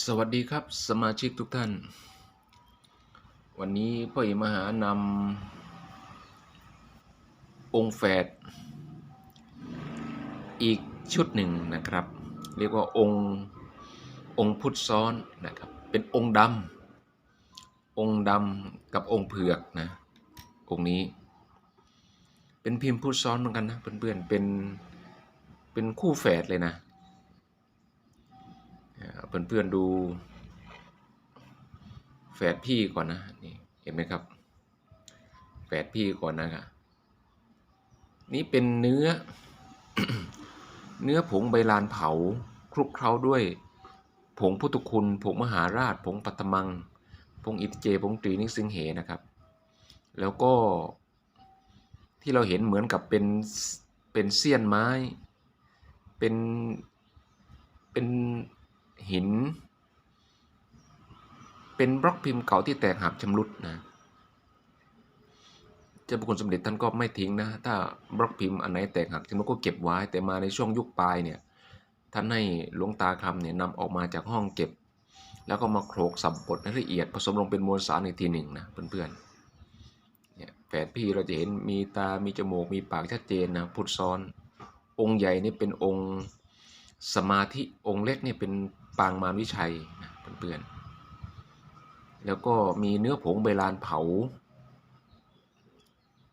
สวัสดีครับสมาชิกทุกท่าน วันนี้พ่ออกมหานำองค์แฝดอีกชุดหนึ่งนะครับ เรียกว่าองค์องค์พุทธซ้อนนะครับ เป็นองค์ดำองค์ดำกับองค์เผือกนะองค์นี้ เป็นพิมพ์พุทธซ้อนเหมือนกันนะเพื่อนๆเป็นเป็นคู่แฝดเลยนะ เพื่อนเพื่อนๆดูแฝดพี่ก่อนนะนี่เห็นไหมครับแฝดพี่ก่อนนะครับนี่เป็นเนื้อ เนื้อผงใบลานเผาคลุกเคล้าด้วยผงพุทธคุณ ผงมหาราช ผงปัตตมัง ผงอิตเจ ผงตรีนิสิงเหนะครับ แล้วก็ที่เราเห็นเหมือนกับเป็นเป็นเสี้ยนไม้ เป็นเป็น หิน เป็นบล็อกพิมพ์เก่าที่แตกหักชำรุดนะเจ้าพระคุณสมเด็จท่านก็ไม่ทิ้งนะ ถ้าบล็อกพิมพ์อันไหนแตกหักชำรุดก็เก็บไว้ แต่มาในช่วงยุคปลายเนี่ยท่านให้หลวงตาคำเนี่ยนำออกมาจากห้องเก็บ แล้วก็มาโขลกสับบดให้ละเอียดผสมลงเป็นมวลสารอีกทีหนึ่งนะเพื่อนๆเนี่ยแฝดพี่เราจะเห็นมีตา มีจมูก มีปากชัดเจนนะพุทธซ้อน องค์ใหญ่นี่เป็นองค์สมาธิองค์เล็กนี่เป็น ปางมารวิชัยเพื่อนๆแล้วก็มีเนื้อผงใบลานเผา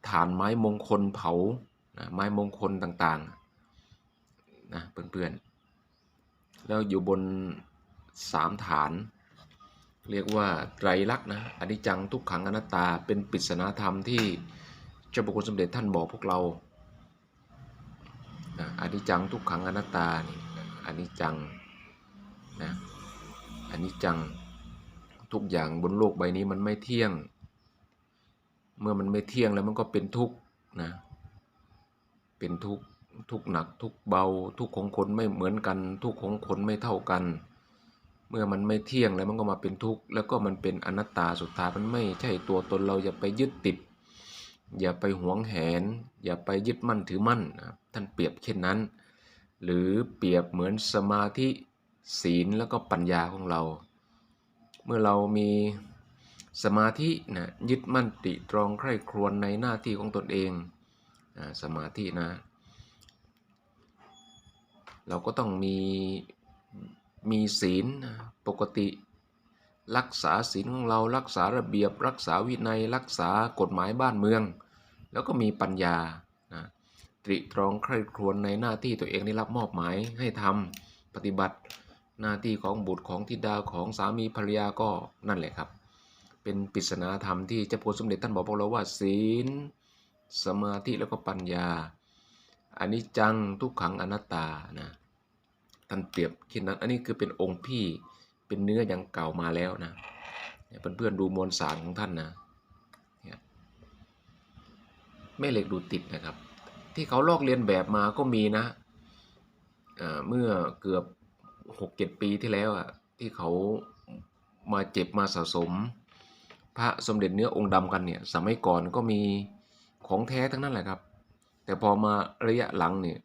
ฐานไม้มงคลเผานะไม้มงคลต่างๆนะเพื่อนๆ แล้วอยู่บนสามฐาน เรียกว่าไตรลักษณ์นะอนิจจังทุกขังอนัตตาเป็นปริศนาธรรมที่เจ้าพระคุณสมเด็จท่านบอกพวกเรานะอนิจจังทุกขังอนัตตานี่อนิจจัง นะอันนี้จังทุกอย่างบนโลกใบนี้มันไม่เที่ยง เมื่อมันไม่เที่ยงแล้วมันก็เป็นทุกข์นะเป็นทุกข์ทุกหนักทุกเบาทุกของคนไม่เหมือนกัน ทุกข์ของคนไม่เท่ากัน เมื่อมันไม่เที่ยงแล้วมันก็มาเป็นทุกข์แล้วก็มันเป็นอนัตตาสุดท้ายมันไม่ใช่ตัวตนเราอย่าไปยึดติด อย่าไปหวงแหน อย่าไปยึดมั่นถือมั่นนะท่านเปรียบเช่นนั้น หรือเปรียบเหมือนสมาธิ ศีลแล้วก็ปัญญาของเรา เมื่อเรามีสมาธินะยึดมั่นติตรองใคร่ครวญในหน้าที่ของตนเองนะสมาธินะ เราก็ต้องมีมีศีลปกติรักษาศีลของเรารักษาระเบียบ รักษาวินัยรักษากฎหมายบ้านเมือง แล้วก็มีปัญญานะตริตรองใคร่ครวญในหน้าที่ตัวเองได้รับมอบหมายให้ทำปฏิบัติ หน้าที่ของบุตรของธิดาของสามีภรรยาก็นั่นแหละครับ เป็นปริศนาธรรมที่เจ้าพระสมเด็จท่านบอกพวกเราว่า ศีล สมาธิแล้วก็ปัญญาอันนี้จังทุกขังอนัตตานะท่านเปรียบคิดนั้นอันนี้คือเป็นองค์พี่เป็นเนื้ออย่างเก่ามาแล้วนะเพื่อนๆดูมวลสารของท่านนะแม่เหล็กดูติดนะครับ ที่เขาลอกเลียนแบบมาก็มีนะเมื่อเกือบ หกเจ็ดปีที่แล้วอะที่เขามาเจ็บมาสะสม พระสมเด็จเนื้อองค์ดำกันเนี่ยสมัยก่อนก็มีของแท้ทั้งนั้นแหละครับ แต่พอมาระยะหลังเนี่ย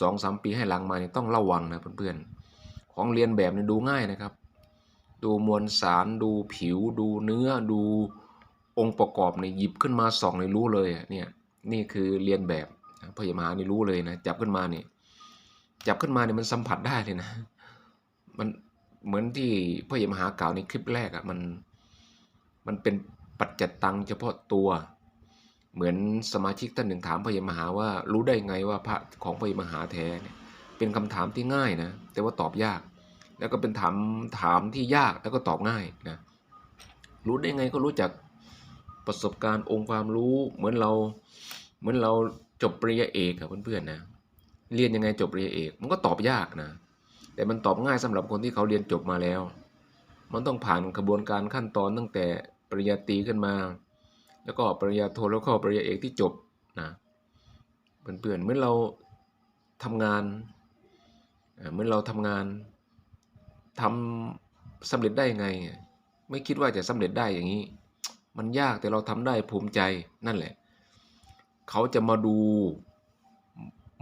สองสามปีให้หลังมาเนี่ยต้องระวังนะเพื่อนๆ ของเรียนแบบเนี่ยดูง่ายนะครับ ดูมวลสารดูผิว ดูเนื้อดูองค์ประกอบเนี่ยหยิบขึ้นมาส่องในรู้เลยเนี่ยนี่คือเรียนแบบพระยมหานี่รู้เลยนะจับขึ้นมาเนี่ยจับขึ้นมาเนี่ยมันสัมผัสได้เลยนะ มันเหมือนที่พ่อเยมหากล่าวในคลิปแรกอะ่ะมันมันเป็นปัจจตังเฉพาะตัว เหมือนสมาชิกท่านหนึ่งถามพ่อเยมหาว่ารู้ได้ไงว่าพระของพ่อเยมหาแท้เนี่ยเป็นคำถามที่ง่ายนะแต่ว่าตอบยาก แล้วก็เป็นถามถามที่ยากแล้วก็ตอบง่ายนะรู้ได้ไงก็รู้จักประสบการณ์องค์ความรู้เหมือนเราเหมือนเราจบปริญญาเอกกับเพื่อนๆนะเรียนยังไงจบปริญญาเอก มันก็ตอบยากนะ แต่มันตอบง่ายสำหรับคนที่เขาเรียนจบมาแล้ว มันต้องผ่านกระบวนการขั้นตอนตั้งแต่ปริญญาตรีขึ้นมา แล้วก็ปริญญาโทแล้วก็ปริญญาเอกที่จบนะเพื่อนๆเมื่อเราทำงานเมื่อเราทำงานทำสำเร็จได้ยังไง ไม่คิดว่าจะสำเร็จได้อย่างนี้ มันยากแต่เราทำได้ภูมิใจนั่นแหละ เขาจะมาดู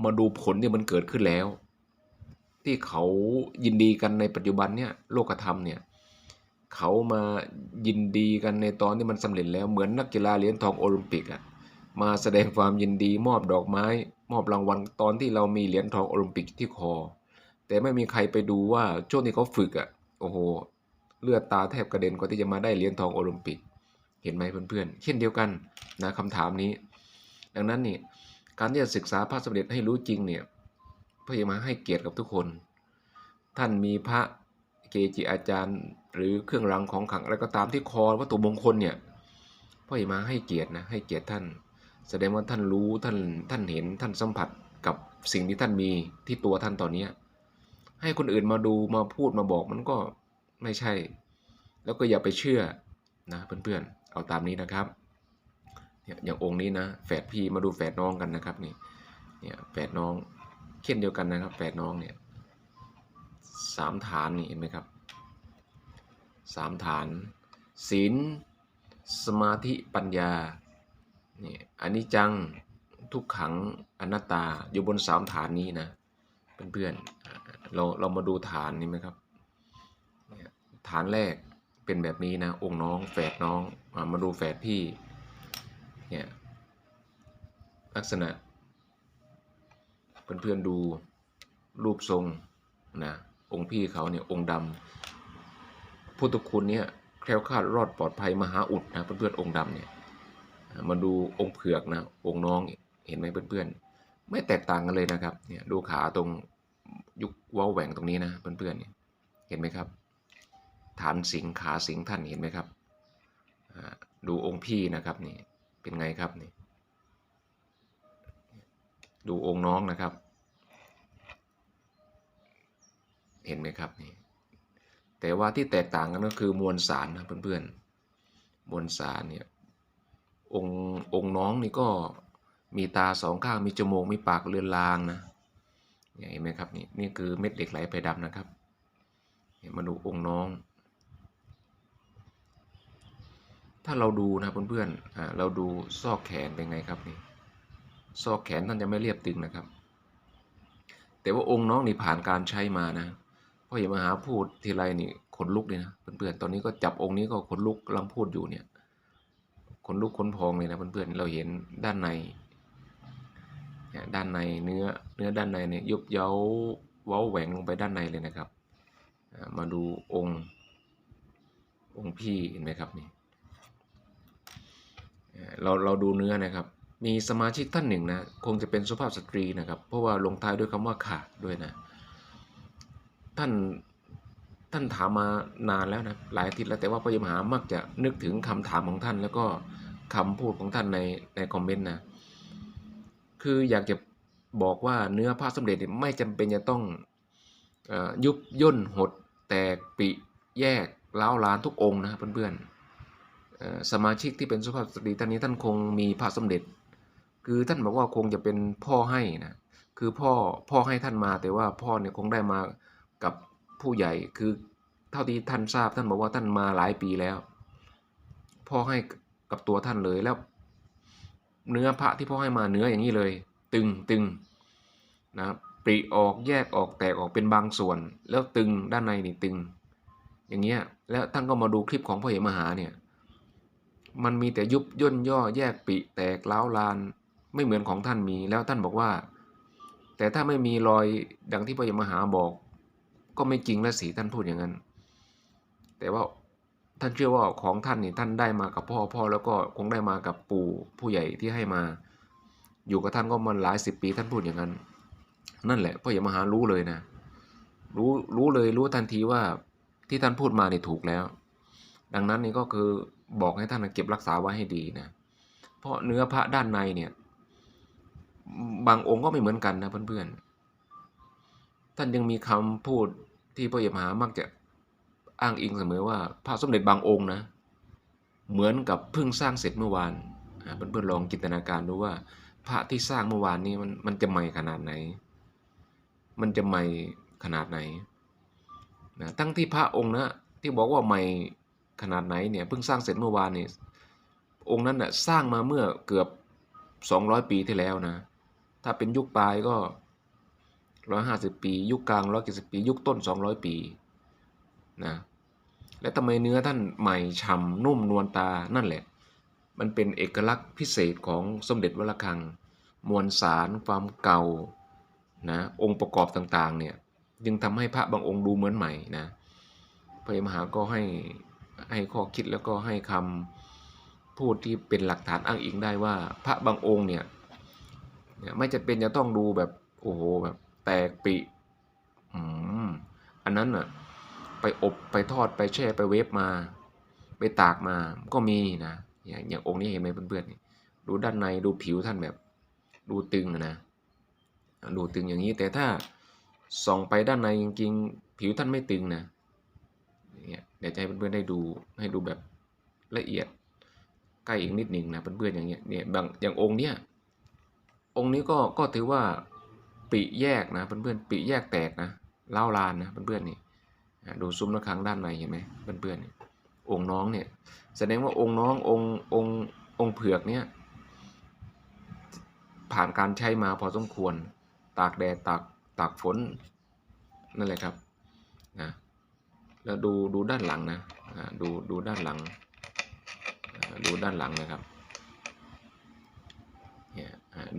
มาดูผลที่มันเกิดขึ้นแล้ว ที่เขายินดีกันในปัจจุบันเนี่ยโลกธรรมเนี่ยเขามายินดีกันในตอนที่มันสำเร็จแล้วเหมือนนักกีฬาเหรียญทองโอลิมปิกอะมาแสดงความยินดีมอบดอกไม้ มอบรางวัลตอนที่เรามีเหรียญทองโอลิมปิกที่คอ แต่ไม่มีใครไปดูว่าช่วงที่เขาฝึกอะโอ้โหเลือดตาแทบกระเด็นกว่าที่จะมาได้เหรียญทองโอลิมปิก เห็นไหมเพื่อนๆเช่นเดียวกันนะคำถามนี้ ดังนั้นนี่การที่จะศึกษาพระสมเด็จให้รู้จริงเนี่ย พื่อมาให้เกียรติกับทุกคน ท่านมีพระเกจิอาจารย์ หรือเครื่องรางของขลังอะไรก็ตามที่คอวัตถุมงคลเนี่ยพ่อจะมาให้เกียรตินะให้เกียรติท่าน แสดงว่าท่านรู้ท่านท่านเห็นท่านสัมผัสกับสิ่งที่ท่านมีที่ตัวท่านตอนนี้ให้คนอื่นมาดูมาพูดมาบอกมันก็ไม่ใช่ แล้วก็อย่าไปเชื่อนะเพื่อนๆ เอาตามนี้นะครับเนี่ยอย่างองค์นี้นะแฝดพี่มาดูแฝดน้องกันนะครับนี่เนี่ยแฝดน้อง เช่นเดียวกันนะครับแฝดน้องเนี่ยสามฐานนี่เห็นไหมครับสามฐาน ศีล สมาธิปัญญานี่อันนี้จังทุกขังอนัตตาอยู่บนสามฐานนี้นะเพื่อนๆเราเรามาดูฐานนี้ไหมครับฐานแรกเป็นแบบนี้นะองค์น้องแฝดน้องมาดูแฝดพี่เนี่ยลักษณะ เพื่อนๆดูรูปทรงนะองค์พี่เขาเนี่ยองค์ดำพุทธคุณเนี่ยแคล้วคลาดรอดปลอดภัยมหาอุดนะเพื่อนๆองค์ดำเนี่ยมาดูองค์เผือกนะองค์น้องเห็นไหมเพื่อนๆ ไม่แตกต่างกันเลยนะครับเนี่ยดูขาตรงยุคเว้าแหว่งตรงนี้นะเพื่อนๆเเห็นไหมครับ ฐานสิงขาสิงท่านเห็นไหมครับดูองค์พี่นะครับนี่เป็นไงครับนี่ ดูองค์น้องนะครับ เห็นไหมครับนี่แต่ว่าที่แตกต่างกันก็คือมวลสารนะเพื่อนๆ มวลสารเนี่ยองค์องค์น้องนี่ก็มีตาสองข้างมีจมูกมีปากเลือนลางนะเห็นไหมครับนี่นี่คือเม็ดเหล็กไหลไฟดำนะครับเนี่ยมาดูองค์น้อง ถ้าเราดูนะเพื่อนๆอ่าเราดูซอกแขนเป็นไงครับนี่ ซอกแขนท่านจะไม่เรียบตึงนะครับ แต่ว่าองค์น้องนี่ผ่านการใช้มานะพ่ออย่มาหาพูดทีไรนี่ขนลุกเลยนะเพื่อนๆตอนนี้ก็จับองค์นี้ก็ขนลุกกำลังพูดอยู่เนี่ยขนลุกขนพองเลยนะเพื่อนๆเราเห็นด้านในเนี่ยด้านในเนื้อเนื้อด้านในเนี่ยยุบเย้าเว้าแหวงลงไปด้านในเลยนะครับ มาดูองค์องค์พี่เห็นไหมครับนี่เราเราดูเนื้อนะครับ มีสมาชิกท่านหนึ่งนะคงจะเป็นสุภาพสตรีนะครับ เพราะว่าลงท้ายด้วยคำว่าค่ะด้วยนะ ท่านท่านถามมานานแล้วนะหลายอาทิตย์แล้วแต่ว่าพยมหามักจะนึกถึงคำถามของท่าน แล้วก็คำพูดของท่านในในคอมเมนต์นะคืออยากจะบอกว่าเนื้อพระสมเด็จไม่จำเป็นจะต้องอยุบย่นหดแตกปิแยกล้าวลานทุกองนะเพื่อนๆเอ่อสมาชิกที่เป็นสุภาพสตรีท่านนี้ท่านคงมีพระสมเด็จ คือท่านบอกว่าคงจะเป็นพ่อให้นะคือพ่อพ่อให้ท่านมาแต่ว่าพ่อเนี่ยคงได้มากับผู้ใหญ่คือเท่าที่ท่านทราบท่านบอกว่าท่านมาหลายปีแล้ว พ่อให้กับตัวท่านเลยแล้ว เนื้อพระที่พ่อให้มาเนื้ออย่างนี้เลย ตึงตึงนะปริออกแยกออกแตกออกเป็นบางส่วน แล้วตึงด้านในนี่ตึง อย่างเงี้ยแล้วท่านก็มาดูคลิปของพ่อเหมหาเนี่ยมันมีแต่ยุบย่นย่อแยกปิแตกเล้าลาน ไม่เหมือนของท่านมี แล้วท่านบอกว่า แต่ถ้าไม่มีรอยดังที่พระยมหาบอก ก็ไม่จริงและสีท่านพูดอย่างนั้น แต่ว่าท่านเชื่อว่าของท่านนี่ท่านได้มากับพ่อพ่อแล้วก็คงได้มากับปู่ผู้ใหญ่ที่ให้มา อยู่กับท่านก็มันหลายสิบปีท่านพูดอย่างนั้น นั่นแหละพระยมหารู้เลยนะ รู้รู้เลยรู้ทันทีว่าที่ท่านพูดมานี่ถูกแล้ว ดังนั้นนี่ก็คือบอกให้ท่านเก็บรักษาไว้ให้ดีนะเพราะเนื้อพระด้านในเนี่ย บางองค์ก็ไม่เหมือนกันนะเพื่อนๆ ท่านยังมีคำพูดที่พระเอกมหามักจะอ้างอิงเสมอว่าพระสมเด็จบางองค์นะ เหมือนกับเพิ่งสร้างเสร็จเมื่อวานอ่าเพื่อนๆลองจินตนาการดูว่า พระที่สร้างเมื่อวานนี้มันมันจะใหม่ขนาดไหน มันจะใหม่ขนาดไหนนะทั้งที่พระองค์นะที่บอกว่าใหม่ขนาดไหนเนี่ยเพิ่งสร้างเสร็จเมื่อวานนี่องค์นั้นน่ะสร้างมาเมื่อเกือบ 200 ปีที่แล้วนะ ถ้าเป็นยุคปลายก็ร้อยห้าสิบปี ยุคกลางร้อยเจ็ดสิบปี ยุคต้นสองร้อยปีนะและทำไมเนื้อท่านใหม่ฉ่ำนุ่มนวลตานั่นแหละ มันเป็นเอกลักษณ์พิเศษของสมเด็จวระฆัง มวลสารความเก่านะองค์ประกอบต่างๆเนี่ยจึงทำให้พระบางองค์ดูเหมือนใหม่นะพระมหาก็ให้ให้ข้อคิดแล้วก็ให้คำพูดที่เป็นหลักฐานอ้างอิงได้ว่า พระบางองค์เนี่ย เนี่ยไม่จะเป็นจะต้องดูแบบโอ้โหแบบแตกปิอืมอันนั้นอะไปอบไปทอดไปแช่ไปเวฟมา ไปตากมาก็มีนะอย่างอย่างองค์นี้เห็นไหมเพื่อนๆดูด้านในดูผิวท่านแบบ ดูตึงนะดูตึงอย่างนี้แต่ถ้าส่องไปด้านในจริงๆ ผิวท่านไม่ตึงนะเนี่ยเดี๋ยวจะให้เพื่อนๆได้ดูให้ดูแบบละเอียดใกล้อีกนิดหนึ่งนะเพื่อนๆอย่างเงี้ยเนี่ยบางอย่างองค์เนี้ย องค์นี้ก็ก็ถือว่าปีแยกนะเพื่อนๆปีแยกแตกนะเล่าลานนะเพื่อนๆนี่ดูซุ้มระฆังด้านในเห็นไหมเพื่อนๆองค์น้องเนี่ยแสดงว่าองค์น้ององค์องค์องค์เผือกเนี่ยผ่านการใช้มาพอสมควรตากแดดตากตากฝนนั่นแหละครับนะแล้วดูดูด้านหลังนะดูดูด้านหลังดูด้านหลังนะครับ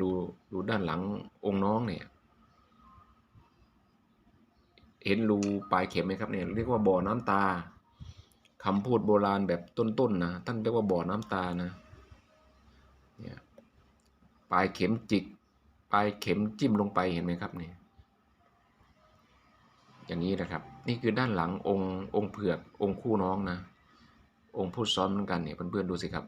ดูดูด้านหลังองค์น้องเนี่ยเห็นรูปลายเข็มไหมครับเนี่ยเรียกว่าบ่อน้ำตาคำพูดโบราณแบบต้นๆนะท่านเรียกว่าบ่อน้ำตานะเนี่ยปลายเข็มจิก ปลายเข็มจิ้มลงไปเห็นไหมครับเนี่ยอย่างนี้นะครับ นี่คือด้านหลังองค์องค์เผือกองค์คู่น้องนะ องค์พูดซ้อนเหมือนกันเนี่ยเพื่อนๆดูสิครับ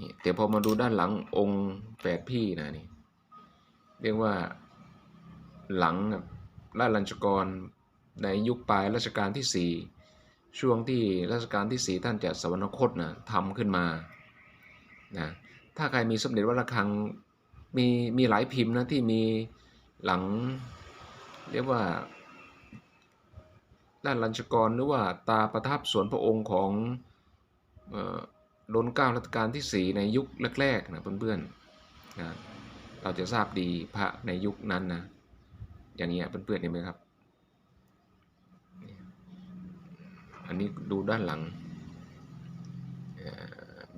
นี่แต่พอมาดูด้านหลังองค์แฝดพี่นะนี่ เรียกว่าหลังราชลัญจกรในยุคปลายรัชกาลที่ 4 ช่วงที่รัชกาลที่ 4 ท่านจะสวรรคตนะทำขึ้นมานะถ้าใครมีสมเด็จวัดระฆังมีมีหลายพิมพ์นะที่มีหลังเรียกว่าด้านลัญชกรหรือว่าตาประทับสวนพระองค์ของ เอ่อรนเก้ารัชกาลที่ 4 ในยุคแรกๆนะเพื่อนๆนะเราจะทราบดีพระในยุคนั้นนะอย่างนี้ยเพื่อนๆเห็นไหมครับ อันนี้ดูด้านหลัง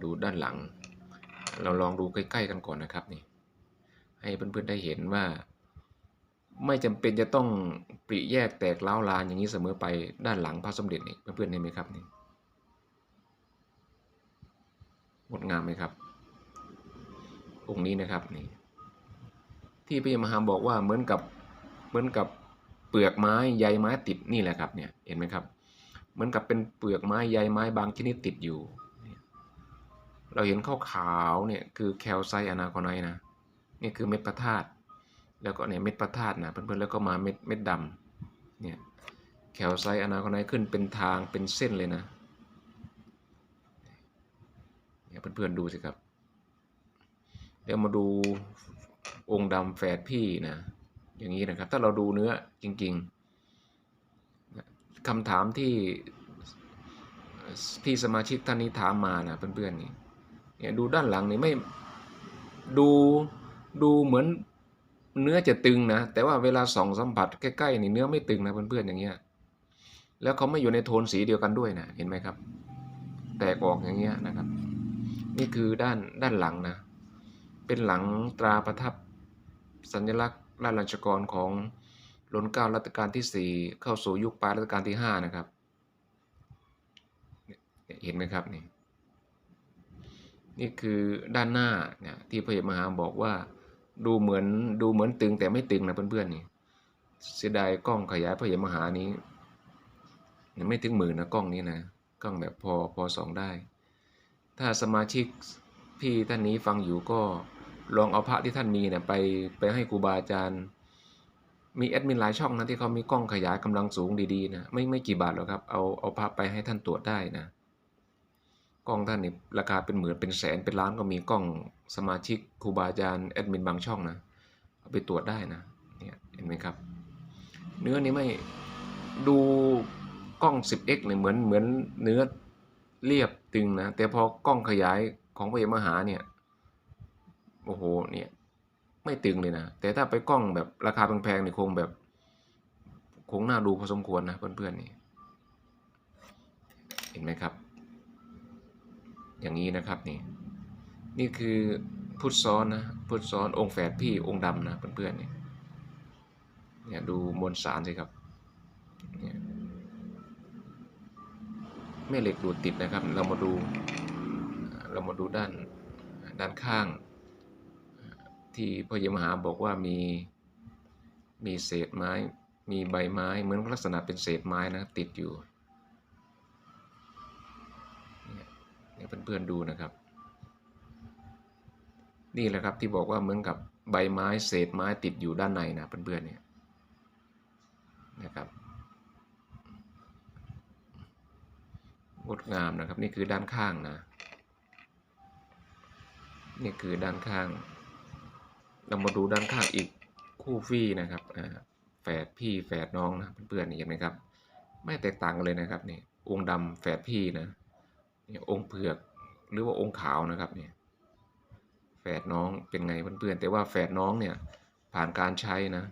ดูด้านหลัง เราลองดูใกล้ ๆ กันก่อนนะครับนี่ให้เพื่อนๆได้เห็นว่า ไม่จำเป็นจะต้องปริแยกแตกเล้าลานอย่างนี้เสมอไปด้านหลังพระสมเด็จนี่เพื่อนๆเห็นไหมครับนี่ งดงามไหมครับองค์นี้นะครับนี่ที่พระยมหาบอกว่าเหมือนกับเหมือนกับเปลือกไม้ใยไม้ติดนี่แหละครับเนี่ยเห็นไหมครับเหมือนกับเป็นเปลือกไม้ใยไม้บางชนิดติดอยู่ เราเห็นขาวๆเนี่ยคือแคลไซอนาคอไนท์นะนี่คือเม็ดพระธาตุแล้วก็เนี่ยเม็ดพระธาตุนะเพื่อนๆแล้วก็มาเม็ดเม็ดดำเนี่ยแคลไซอนาคอไนท์ขึ้นเป็นทางเป็นเส้นเลยนะ เนี่ยเพื่อนๆดูสิครับ เดี๋ยวมาดูองค์ดำแฝดพี่นะ อย่างนี้นะครับ ถ้าเราดูเนื้อจริงๆนะคำถามที่พี่สมาชิกท่านนี้ถามมานะเพื่อนๆนี่เนี่ยดูด้านหลังนี่ไม่ดูดูเหมือนเนื้อจะตึงนะ แต่ว่าเวลาส่องสัมผัสใกล้ๆนี่เนื้อไม่ตึงนะเพื่อนๆอย่างเงี้ยแล้วเขาไม่อยู่ในโทนสีเดียวกันด้วยนะเห็นไหมครับ แตกออกอย่างเงี้ยนะครับ นี่คือด้านด้านหลังนะ เป็นหลังตราประทับสัญลักษณ์ราชลัญชกรของรัชการัชกาลที่ 4 เข้าสู่ยุคปลายรัชกาลที่ 5 นะครับ เห็นไหมครับนี่ นี่คือด้านหน้าเนี่ยที่พระเอกมหาบอกว่าดูเหมือนดูเหมือนตึงแต่ไม่ตึงนะเพื่อนๆนี่เสียดายกล้องขยายพระเอกมหานี้ ไม่ถึงหมื่นนะกล้องนี้นะ กล้องแบบพอพอสองได้ ถ้าสมาชิกพี่ท่านนี้ฟังอยู่ก็ลองเอาพระที่ท่านมีเนี่ยไปไปให้ครูบาอาจารย์ มีแอดมินหลายช่องนะที่เขามีกล้องขยายกำลังสูงดีๆนะไม่ไม่กี่บาทหรอกครับเอาเอาพระไปให้ท่านตรวจได้นะกล้องท่านนี่ราคาเป็นหมื่นเป็นแสนเป็นล้านก็มีกล้องสมาชิกครูบาอาจารย์แอดมินบางช่องนะเอาไปตรวจได้นะเนี่ยเห็นไหมครับ เนื้อนี้ไม่ดูกล้อง 10x เนี่ยเหมือนเหมือนเนื้อ เรียบตึงนะ แต่พอกล้องขยายของพระเอกมหาเนี่ยโอ้โหเนี่ยไม่ตึงเลยนะ แต่ถ้าไปกล้องแบบราคาแพงๆนี่คงแบบ คงน่าดูพอสมควรนะเพื่อนๆนี่เห็นไหมครับ อย่างนี้นะครับนี่นี่คือพุทธซ้อนนะพุทธซ้อนองค์แฝดพี่องค์ดำนะเพื่อนๆนี่เนี่ยดูมวลสารสิครับเนี่ย แม่เหล็กดูดติดนะครับ เรามาดูเรามาดูด้านด้านข้าง ที่พ่อเยมหาบอกว่ามีมีเศษไม้ มีใบไม้เหมือนลักษณะเป็นเศษไม้นะติดอยู่เนี่ยเนี่ยเพื่อนๆดูนะครับ นี่แหละครับที่บอกว่าเหมือนกับใบไม้เศษไม้ติดอยู่ด้านในนะเพื่อนๆเนี่ยนะครับ งดงามนะครับ นี่คือด้านข้างนะ นี่คือด้านข้าง เรามาดูด้านข้างอีกคู่ฟี่นะครับแฝดพี่แฝดน้องนะเพื่อนๆนี่เห็นไหมครับ ไม่แตกต่างกันเลยนะครับนี่องค์ดำแฝดพี่นะนี่องค์เผือกหรือว่าองค์ขาวนะครับเนี่ยแฝดน้องเป็นไงเพื่อนๆแต่ว่าแฝดน้องเนี่ยผ่านการใช้นะ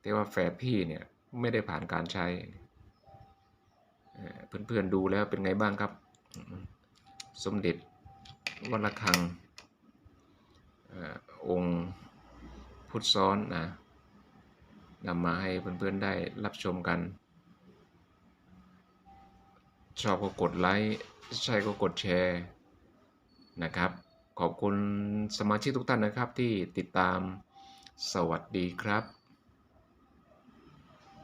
แต่ว่าแฝดพี่เนี่ยไม่ได้ผ่านการใช้ เพื่อนๆดูแล้วเป็นไงบ้างครับอืมสมเด็จวัดระฆังเอ่อองค์พุทธซ้อนนะนำมาให้เพื่อนๆได้รับชมกัน ชอบก็กดไลค์ใช่ก็กดแชร์นะครับ ขอบคุณสมาชิกทุกท่านนะครับที่ติดตามสวัสดีครับ